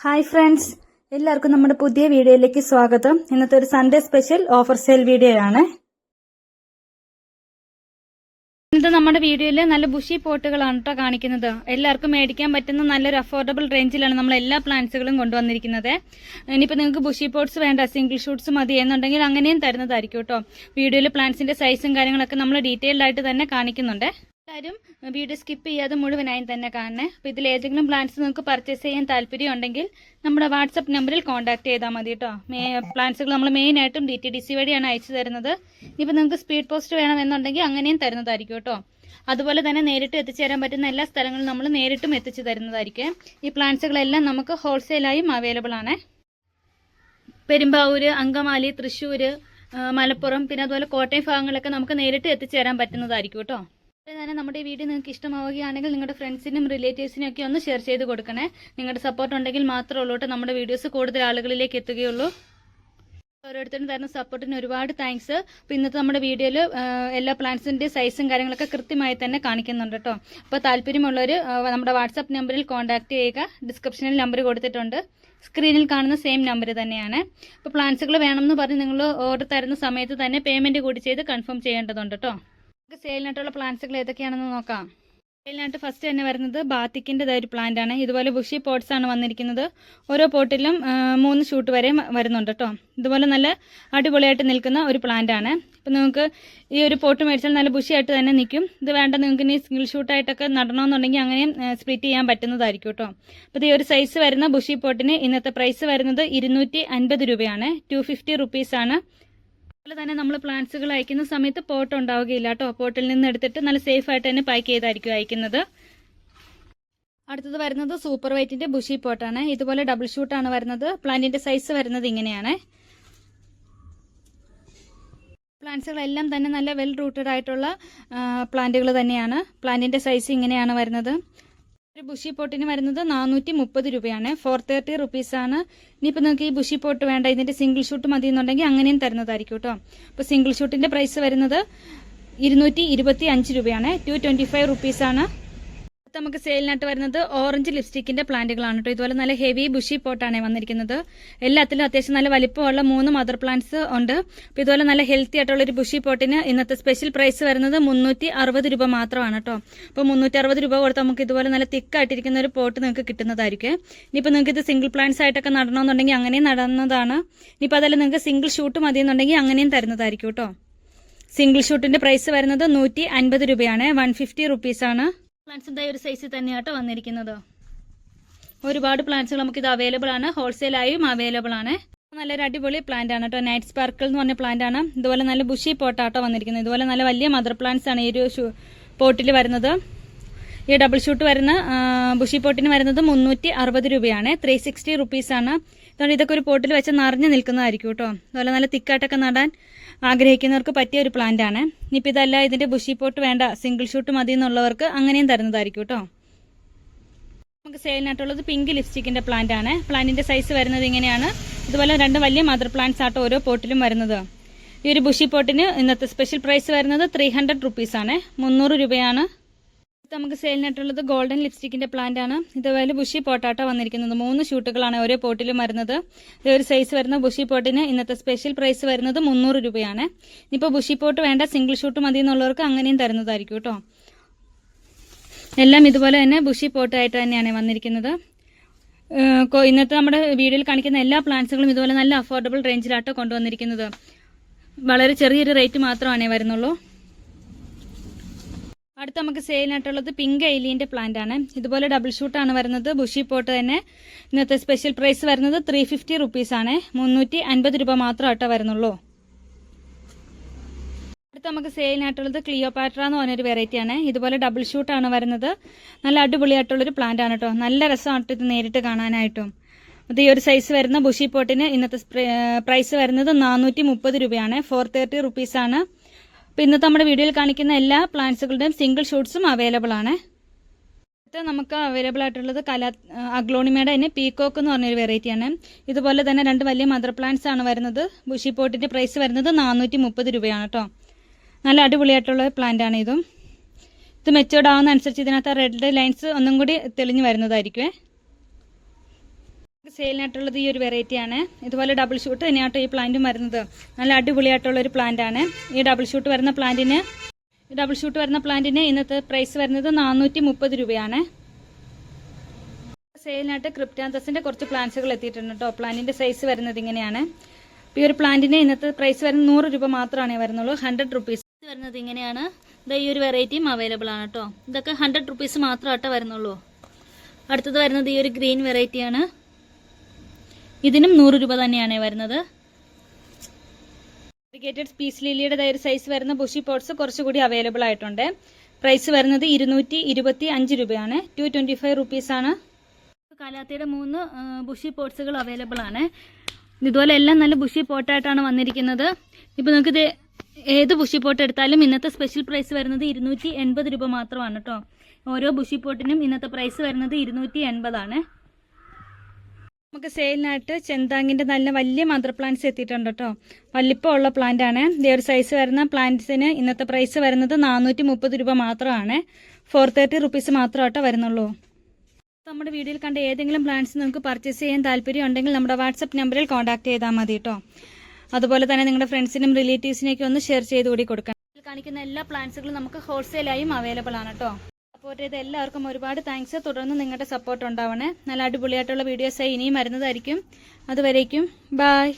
Hi friends. എല്ലാവർക്കും നമ്മുടെ പുതിയ വീഡിയോയിലേക്ക് സ്വാഗതം. ഇന്നത്തെ ഒരു Sunday special offer sale video ആണ്. ഇന്നത്തെ നമ്മുടെ വീഡിയോയിൽ നല്ല ബുഷി പോട്ടുകളാണ് കേട്ടോ കാണിക്കുന്നത്. എല്ലാവർക്കും മേടിക്കാൻ പറ്റുന്ന നല്ലൊരു അഫോർഡബിൾ റേഞ്ചിലാണ് നമ്മൾ എല്ലാ പ്ലാന്റ്സുകളും കൊണ്ടുവന്നിരിക്കുന്നത്. ഇനിയിപ്പോൾ നിങ്ങൾക്ക് ബുഷി പോട്ട്സ് വേണ്ട സിംഗിൾ ഷൂട്ട്സ് മതി എന്നുണ്ടെങ്കിൽ അങ്ങനെയും തരുന്നതായിരിക്കും കേട്ടോ വീഡിയോയിൽ പ്ലാന്റ്സിന്റെ സൈസും കാര്യങ്ങളൊക്കെ നമ്മൾ ഡീറ്റെയിൽഡ് ആയിട്ട് തന്നെ കാണിക്കുന്നുണ്ട്. എല്ലാവരും വീഡിയോ സ്കിപ്പ് ചെയ്യാതെ മുഴുവനായും തന്നെ കാണണേ. അപ്പോൾ ഇതിൽ ഏതെങ്കിലും പ്ലാന്റ്സ് നിങ്ങൾക്ക് പർച്ചേസ് ചെയ്യാൻ താല്പര്യം ഉണ്ടെങ്കിൽ നമ്മുടെ വാട്സപ്പ് നമ്പറിൽ കോൺടാക്ട് ചെയ്താൽ മതി കേട്ടോ മേ പ്ലാന്റ്സുകൾ നമ്മൾ മെയിനായിട്ടും ഡി ടി ഡി സി വഴിയാണ് അയച്ചു തരുന്നത്. ഇപ്പോൾ നിങ്ങൾക്ക് സ്പീഡ് പോസ്റ്റ് വേണമെന്നുണ്ടെങ്കിൽ അങ്ങനെയും തരുന്നതായിരിക്കും കേട്ടോ അതുപോലെ തന്നെ നേരിട്ട് എത്തിച്ചേരാൻ പറ്റുന്ന എല്ലാ സ്ഥലങ്ങളും നമ്മൾ നേരിട്ടും എത്തിച്ചു തരുന്നതായിരിക്കും. ഈ പ്ലാന്റ്സുകളെല്ലാം നമുക്ക് ഹോൾസെയിലായും അവൈലബിൾ ആണ്. പെരുമ്പാവൂര് അങ്കമാലി തൃശ്ശൂർ മലപ്പുറം പിന്നെ അതുപോലെ കോട്ടയം ഭാഗങ്ങളിലൊക്കെ നമുക്ക് നേരിട്ട് എത്തിച്ചേരാൻ പറ്റുന്നതായിരിക്കും കേട്ടോ തന്നെ നമ്മുടെ ഈ വീഡിയോ നിങ്ങൾക്ക് ഇഷ്ടമാവുകയാണെങ്കിൽ നിങ്ങളുടെ ഫ്രണ്ട്സിനും റിലേറ്റീവ്സിനും ഒക്കെ ഒന്ന് ഷെയർ ചെയ്ത് കൊടുക്കണേ. നിങ്ങളുടെ സപ്പോർട്ട് ഉണ്ടെങ്കിൽ മാത്രമേ ഉള്ളൂ നമ്മുടെ വീഡിയോസ് കൂടുതൽ ആളുകളിലേക്ക് എത്തുകയുള്ളൂ. ഓരോരുത്തരും തരുന്ന സപ്പോർട്ടിന് ഒരുപാട് താങ്ക്സ് അപ്പോൾ ഇന്നത്തെ നമ്മുടെ വീഡിയോയിൽ എല്ലാ പ്ലാന്റ്സിന്റെ സൈസും കാര്യങ്ങളൊക്കെ കൃത്യമായി തന്നെ കാണിക്കുന്നുണ്ട് കേട്ടോ. അപ്പോൾ താല്പര്യമുള്ളവർ നമ്മുടെ വാട്സാപ്പ് നമ്പറിൽ കോൺടാക്ട് ചെയ്യുക. ഡിസ്ക്രിപ്ഷനിൽ നമ്പർ കൊടുത്തിട്ടുണ്ട്. സ്ക്രീനിൽ കാണുന്ന സെയിം നമ്പർ തന്നെയാണ്. അപ്പോൾ പ്ലാന്റ്സുകൾ വേണമെന്ന് പറഞ്ഞ് നിങ്ങൾ ഓർഡർ തരുന്ന സമയത്ത് തന്നെ പേയ്മെന്റ് കൂടി ചെയ്ത് കൺഫേം ചെയ്യേണ്ടതുണ്ട് കേട്ടോ. നമുക്ക് സെയിലിനായിട്ടുള്ള പ്ലാന്റ്സുകൾ ഏതൊക്കെയാണെന്ന് നോക്കാം. സെയിലിനായിട്ട് ഫസ്റ്റ് തന്നെ വരുന്നത് ബാത്തിക്കിന്റെ ഒരു പ്ലാന്റ് ആണ്. ഇതുപോലെ ബുഷി പോട്ട്സ് ആണ് വന്നിരിക്കുന്നത്. ഓരോ പോട്ടിലും മൂന്ന് ഷൂട്ട് വരെ വരുന്നുണ്ട് കേട്ടോ ഇതുപോലെ നല്ല അടിപൊളിയായിട്ട് നിൽക്കുന്ന ഒരു പ്ലാന്റ് ആണ്. ഇപ്പം നിങ്ങൾക്ക് ഈ ഒരു പോട്ട് മേടിച്ചാൽ നല്ല ബുഷിയായിട്ട് തന്നെ നിൽക്കും. ഇത് വേണ്ട നിങ്ങൾക്ക് ഇനി സിംഗിൾ ഷൂട്ടായിട്ടൊക്കെ നടണമെന്നുണ്ടെങ്കിൽ അങ്ങനെയും സ്പ്ലിറ്റ് ചെയ്യാൻ പറ്റുന്നതായിരിക്കും കേട്ടോ അപ്പോൾ ഈ ഒരു സൈസ് വരുന്ന ബുഷി പോട്ടിന് ഇന്നത്തെ പ്രൈസ് വരുന്നത് ഇരുന്നൂറ്റി രൂപയാണ്. ടു ഫിഫ്റ്റി റുപ്പീസാണ് അതുപോലെ തന്നെ നമ്മൾ പ്ലാന്റ്സുകൾ അയക്കുന്ന സമയത്ത് പോട്ട് ഉണ്ടാവുകയില്ല കേട്ടോ പോട്ടിൽ നിന്ന് എടുത്തിട്ട് നല്ല സേഫ് ആയിട്ട് തന്നെ പാക്ക് ചെയ്തായിരിക്കും അയക്കുന്നത്. അടുത്തത് വരുന്നത് സൂപ്പർ വൈറ്റിന്റെ ബുഷി പോട്ടാണ് ഇതുപോലെ ഡബിൾ ഷൂട്ടാണ് വരുന്നത്. പ്ലാന്റിന്റെ സൈസ് വരുന്നത് ഇങ്ങനെയാണ്. പ്ലാന്റ്സുകളെല്ലാം തന്നെ നല്ല വെൽ റൂട്ടഡ് ആയിട്ടുള്ള പ്ലാന്റുകൾ തന്നെയാണ്. പ്ലാന്റിന്റെ സൈസ് ഇങ്ങനെയാണ് വരുന്നത്. ഒരു ബുഷി പോട്ടിന് വരുന്നത് നാനൂറ്റി മുപ്പത് രൂപയാണ് ഫോർ തേർട്ടി റുപ്പീസാണ് ഇനിയിപ്പോൾ നിങ്ങൾക്ക് ഈ ബുഷി പോട്ട് വേണ്ട ഇതിന്റെ സിംഗിൾ ഷൂട്ട് മതി എന്നുണ്ടെങ്കിൽ അങ്ങനെയും തരുന്നതായിരിക്കും കേട്ടോ. അപ്പോൾ സിംഗിൾ ഷൂട്ടിന്റെ പ്രൈസ് വരുന്നത് ഇരുന്നൂറ്റി ഇരുപത്തി അഞ്ച് രൂപയാണ് ടു ട്വന്റി ഫൈവ് നമുക്ക് സെയിലിനായിട്ട് വരുന്നത് ഓറഞ്ച് ലിപ്സ്റ്റിക്കിന്റെ പ്ലാന്റുകളാണ് കേട്ടോ. ഇതുപോലെ നല്ല ഹെവി ബുഷി പോട്ടാണ് വന്നിരിക്കുന്നത്. എല്ലാത്തിലും അത്യാവശ്യം നല്ല വലിപ്പമുള്ള മൂന്ന് മദർ പ്ലാന്റ്സ് ഉണ്ട്. അപ്പോൾ ഇതുപോലെ നല്ല ഹെൽത്തി ആയിട്ടുള്ള ഒരു ബുഷി പോട്ടിന് ഇന്നത്തെ സ്പെഷ്യൽ പ്രൈസ് വരുന്നത് മുന്നൂറ്റി അറുപത് രൂപ മാത്രമാണ് കേട്ടോ. അപ്പോൾ മുന്നൂറ്റി അറുപത് രൂപ കൊടുത്ത് നമുക്ക് ഇതുപോലെ നല്ല തിക്കായിട്ടിരിക്കുന്ന ഒരു പോട്ട് നിങ്ങൾക്ക് കിട്ടുന്നതായിരിക്കും. ഇനിയിപ്പോൾ നിങ്ങൾക്ക് ഇത് സിംഗിൾ പ്ലാന്റ്സ് ആയിട്ടൊക്കെ നടണമെന്നുണ്ടെങ്കിൽ അങ്ങനെയും നടന്നതാണ്. ഇനിയിപ്പോൾ അതല്ല നിങ്ങൾക്ക് സിംഗിൾ ഷൂട്ട് മതി എന്നുണ്ടെങ്കിൽ അങ്ങനെയും തരുന്നതായിരിക്കും കേട്ടോ. സിംഗിൾ ഷൂട്ടിന്റെ പ്രൈസ് വരുന്നത് നൂറ്റി അൻപത് രൂപയാണ്. വൺ ഫിഫ്റ്റി റുപ്പീസാണ്. പ്ലാന്റ്സിന്റെ ഒരു സൈസിൽ തന്നെയാട്ടോ വന്നിരിക്കുന്നത്. ഒരുപാട് പ്ലാന്റ്സുകൾ നമുക്ക് ഇത് അവൈലബിൾ ആണ് ഹോൾസെയിലായും അവൈലബിൾ ആണ്. നല്ലൊരു അടിപൊളി പ്ലാന്റ് ആണ് കേട്ടോ നൈറ്റ് സ്പാർക്കിൾ എന്ന് പറഞ്ഞ പ്ലാന്റ് ആണ്. ഇതുപോലെ നല്ല ബുഷി പോട്ടാട്ടോ വന്നിരിക്കുന്നത്. ഇതുപോലെ നല്ല വലിയ മദർ പ്ലാന്റ്സ് ആണ് ഈ ഒരു പോട്ടിൽ വരുന്നത്. ഈ ഡബിൾ ഷൂട്ട് വരുന്ന ബുഷി പോട്ടിന് വരുന്നത് മുന്നൂറ്റി അറുപത് രൂപയാണ്. ത്രീ സിക്സ്റ്റി റുപ്പീസാണ് അതുകൊണ്ട് ഇതൊക്കെ ഒരു പോട്ടിൽ വെച്ച് നിറഞ്ഞു നിൽക്കുന്നതായിരിക്കും കേട്ടോ. അതുപോലെ നല്ല തിക്കായിട്ടൊക്കെ നടാൻ ആഗ്രഹിക്കുന്നവർക്ക് പറ്റിയ ഒരു പ്ലാന്റ് ആണ്. ഇനിയിപ്പോൾ ഇതല്ല ഇതിന്റെ ബുഷി പോട്ട് വേണ്ട സിംഗിൾ ഷൂട്ട് മതി എന്നുള്ളവർക്ക് അങ്ങനെയും തരുന്നതായിരിക്കും കേട്ടോ. നമുക്ക് സെയിലിനായിട്ടുള്ളത് പിങ്ക് ലിപ്സ്റ്റിക്കിന്റെ പ്ലാന്റ് ആണ്. പ്ലാന്റിന്റെ സൈസ് വരുന്നത് ഇങ്ങനെയാണ്. ഇതുപോലെ രണ്ട് വലിയ മദർ പ്ലാന്റ്സ് ആട്ടോ ഓരോ പോട്ടിലും വരുന്നത്. ഈ ഒരു ബുഷി പോട്ടിന് ഇന്നത്തെ സ്പെഷ്യൽ പ്രൈസ് വരുന്നത് ത്രീ ഹൺഡ്രഡ് റുപ്പീസാണ് മുന്നൂറ് രൂപയാണ്. നമുക്ക് സെയിലിനായിട്ടുള്ളത് ഗോൾഡൻ ലിപ്സ്റ്റിക്കിന്റെ പ്ലാന്റ് ആണ്. ഇതുപോലെ ബുഷി പോട്ടാട്ടോ വന്നിരിക്കുന്നത്. മൂന്ന് ഷൂട്ടുകളാണ് ഓരോ പോട്ടിലും വരുന്നത്. ഇത് ഒരു സൈസ് വരുന്ന ബുഷി പോട്ടിന് ഇന്നത്തെ സ്പെഷ്യൽ പ്രൈസ് വരുന്നത് മുന്നൂറ് രൂപയാണ്. ഇനിയിപ്പോൾ ബുഷി പോട്ട് വേണ്ട സിംഗിൾ ഷൂട്ട് മതി എന്നുള്ളവർക്ക് അങ്ങനെയും തരുന്നതായിരിക്കും കേട്ടോ എല്ലാം ഇതുപോലെ തന്നെ ബുഷി പോട്ടായിട്ട് തന്നെയാണ് വന്നിരിക്കുന്നത്. ഇന്നത്തെ നമ്മുടെ വീഡിയോയിൽ കാണിക്കുന്ന എല്ലാ പ്ലാന്റ്സുകളും ഇതുപോലെ നല്ല അഫോർഡബിൾ റേഞ്ചിലാട്ടോ കൊണ്ടുവന്നിരിക്കുന്നത്. വളരെ ചെറിയൊരു റേറ്റ് മാത്രമാണേ വരുന്നുള്ളൂ. അടുത്ത നമുക്ക് സെയിലിനായിട്ടുള്ളത് പിങ്ക് എയിലിന്റെ പ്ലാന്റ് ആണ്. ഇതുപോലെ ഡബിൾ ഷൂട്ടാണ് വരുന്നത്. ബുഷി പോട്ട് തന്നെ. ഇന്നത്തെ സ്പെഷ്യൽ പ്രൈസ് വരുന്നത് ത്രീ ഫിഫ്റ്റി റുപ്പീസ് ആണ്. മുന്നൂറ്റി അൻപത് രൂപ മാത്രം ആട്ടോ വരുന്നുള്ളൂ. അടുത്ത് നമുക്ക് സെയിലിനായിട്ടുള്ളത് ക്ലിയോപാട്ര എന്ന് പറഞ്ഞൊരു വെറൈറ്റി ആണ്. ഇതുപോലെ ഡബിൾ ഷൂട്ടാണ് വരുന്നത്. നല്ല അടിപൊളിയായിട്ടുള്ളൊരു പ്ലാന്റ് ആണ് കേട്ടോ നല്ല രസമാണ് ഇത് നേരിട്ട് കാണാനായിട്ടും. അത് ഈ ഒരു സൈസ് വരുന്ന ബുഷി പോട്ടിന് ഇന്നത്തെ പ്രൈസ് വരുന്നത് നാനൂറ്റി രൂപയാണ്. ഫോർ തേർട്ടി റുപ്പീസാണ് അപ്പോൾ ഇന്നത്തെ നമ്മുടെ വീഡിയോയിൽ കാണിക്കുന്ന എല്ലാ പ്ലാന്റ്സുകളുടെയും സിംഗിൾ ഷൂട്ട്സും അവൈലബിൾ ആണ്. അടുത്ത നമുക്ക് അവൈലബിൾ ആയിട്ടുള്ളത് കല അഗ്ലോണിമയുടെ തന്നെ പീകോക്ക് എന്ന് പറഞ്ഞൊരു വെറൈറ്റി ആണ്. ഇതുപോലെ തന്നെ രണ്ട് വലിയ മദർ പ്ലാന്റ്സ് ആണ് വരുന്നത്. ബുഷി പോട്ടിന്റെ പ്രൈസ് വരുന്നത് നാനൂറ്റി മുപ്പത് രൂപയാണ് കേട്ടോ നല്ല അടിപൊളിയായിട്ടുള്ള പ്ലാന്റ് ആണ് ഇതും. ഇത് മെച്ചോർഡ് ആവുന്ന അനുസരിച്ച് ഇതിനകത്ത് റെഡ് ലൈൻസ് ഒന്നും കൂടി തെളിഞ്ഞു വരുന്നതായിരിക്കുമേ സെയിലിനായിട്ടുള്ളത് ഈ ഒരു വെറൈറ്റി ആണ് ഇതുപോലെ ഡബിൾ ഷൂട്ട് തന്നെയാട്ടോ ഈ പ്ലാന്റും വരുന്നത്. നല്ല അടിപൊളിയായിട്ടുള്ള ഒരു പ്ലാന്റ് ആണ്. ഈ ഡബിൾ ഷൂട്ട് വരുന്ന പ്ലാന്റിന് ഡബിൾ ഷൂട്ട് വരുന്ന പ്ലാന്റിന് ഇന്നത്തെ പ്രൈസ് വരുന്നത് നാനൂറ്റി മുപ്പത് രൂപയാണ്. സെയിലിനായിട്ട് ക്രിപ്റ്റാന്തസിന്റെ കുറച്ച് പ്ലാന്റ്സുകൾ എത്തിയിട്ടുണ്ട് കേട്ടോ പ്ലാന്റിന്റെ സൈസ് വരുന്നത് ഇങ്ങനെയാണ്. ഈ ഒരു പ്ലാന്റിന് ഇന്നത്തെ പ്രൈസ് വരുന്നത് നൂറ് രൂപ മാത്രമാണ് വരുന്നുള്ളൂ. ഹൺഡ്രഡ് റുപ്പീസ് വരുന്നത് ഇങ്ങനെയാണ്. ഇതാ ഈ ഒരു വെറൈറ്റിയും അവൈലബിൾ ആണ് കേട്ടോ ഇതൊക്കെ ഹൺഡ്രഡ് റുപ്പീസ് മാത്രമായിട്ടേ വരുന്നുള്ളൂ. അടുത്തത് വരുന്നത് ഈ ഒരു ഗ്രീൻ വെറൈറ്റിയാണ് ഇതിനും നൂറ് രൂപ തന്നെയാണ് വരുന്നത്. ഫാബ്രിക്കേറ്റഡ് പീസ് ലില്ലിയുടെ ഒരു സൈസ് വരുന്ന ബുഷി പോട്ട്സ് കുറച്ചുകൂടി അവൈലബിൾ ആയിട്ടുണ്ട്. പ്രൈസ് വരുന്നത് ഇരുന്നൂറ്റി ഇരുപത്തി അഞ്ച് രൂപയാണ്. ടു ട്വന്റി ഫൈവ് റുപ്പീസാണ് കാലാത്തിയുടെ മൂന്ന് ബുഷി പോട്ട്സുകൾ അവൈലബിൾ ആണ്. ഇതുപോലെ എല്ലാം നല്ല ബുഷി പോട്ടായിട്ടാണ് വന്നിരിക്കുന്നത്. ഇപ്പോൾ നിങ്ങൾക്ക് ഇത് ഏത് ബുഷി പോട്ട് എടുത്താലും ഇന്നത്തെ സ്പെഷ്യൽ പ്രൈസ് വരുന്നത് ഇരുന്നൂറ്റി എൺപത് രൂപ മാത്രമാണ് കേട്ടോ ഓരോ ബുഷി പോട്ടിനും ഇന്നത്തെ പ്രൈസ് വരുന്നത് ഇരുന്നൂറ്റി എൺപതാണ്. നമുക്ക് സെയിലിനായിട്ട് ചെന്താങ്ങിന്റെ നല്ല വലിയ മദർ പ്ലാന്റ്സ് എത്തിയിട്ടുണ്ട് കേട്ടോ. വലിപ്പമുള്ള പ്ലാന്റ് ആണ്. ഇതേ ഒരു സൈസ് വരുന്ന പ്ലാന്റ്സിന് ഇന്നത്തെ പ്രൈസ് വരുന്നത് നാനൂറ്റി മുപ്പത് രൂപ മാത്രമാണ്. ഫോർ തേർട്ടി റുപ്പീസ് മാത്രമായിട്ടോ വരുന്നുള്ളൂ. നമ്മുടെ വീഡിയോയിൽ കണ്ട ഏതെങ്കിലും പ്ലാന്റ്സ് നിങ്ങൾക്ക് പർച്ചേസ് ചെയ്യാൻ താല്പര്യം ഉണ്ടെങ്കിൽ നമ്മുടെ വാട്സപ്പ് നമ്പറിൽ കോൺടാക്ട് ചെയ്താൽ മതി കേട്ടോ. അതുപോലെ തന്നെ നിങ്ങളുടെ ഫ്രണ്ട്സിനും റിലേറ്റീവ്സിനെയൊക്കെ ഒന്ന് ഷെയർ ചെയ്ത് കൂടി കൊടുക്കണം. കാണിക്കുന്ന എല്ലാ പ്ലാന്റ്സുകളും നമുക്ക് ഹോൾസെയിലായും അവൈലബിൾ ആണ് കേട്ടോ. സപ്പോർട്ട് ചെയ്ത എല്ലാവർക്കും ഒരുപാട് താങ്ക്സ് തുടർന്ന് നിങ്ങളുടെ സപ്പോർട്ട് ഉണ്ടാവണേ. നല്ല അടിപൊളിയായിട്ടുള്ള വീഡിയോസായി ഇനിയും വരുന്നതായിരിക്കും. അതുവരേക്കും. ബായ്